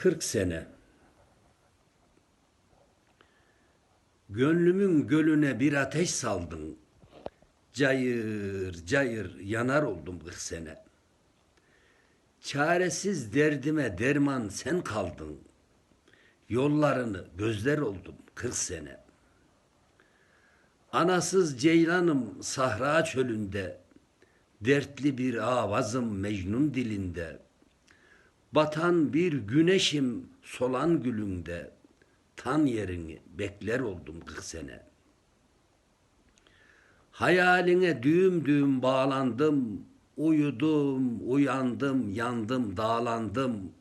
40 sene. Gönlümün gölüne bir ateş saldın. Cayır cayır yanar oldum 40 sene. Çaresiz derdime derman sen kaldın. Yollarını gözler oldum 40 sene. Anasız ceylanım sahra çölünde. Dertli bir avazım Mecnun dilinde. Batan bir güneşim solan gülünde. Tan yerini bekler oldum 40 sene. Hayaline düğüm düğüm bağlandım. Uyudum, uyandım, yandım, dağlandım.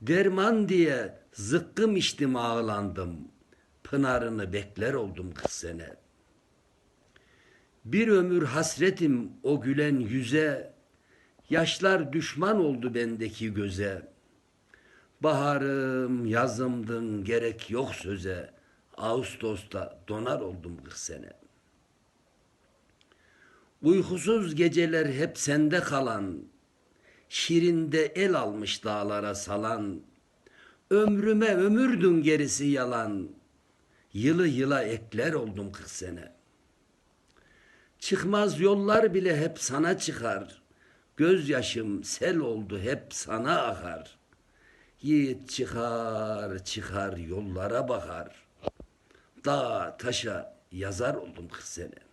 Derman diye zıkkım içtim ağlandım. Pınarını bekler oldum 40 sene. Bir ömür hasretim o gülen yüze, Yaşlar düşman oldu bendeki göze. Baharım, yazımdın gerek yok söze. Ağustos'ta donar oldum 40 sene. Uykusuz geceler hep sende kalan, Şirinde el almış dağlara salan, Ömrüme ömürdün gerisi yalan, Yılı yıla ekler oldum 40 sene. Çıkmaz yollar bile hep sana çıkar. Gözyaşım sel oldu hep sana akar. Yiğit çıkar çıkar yollara bakar. Dağ taşa yazar oldum 40 sene.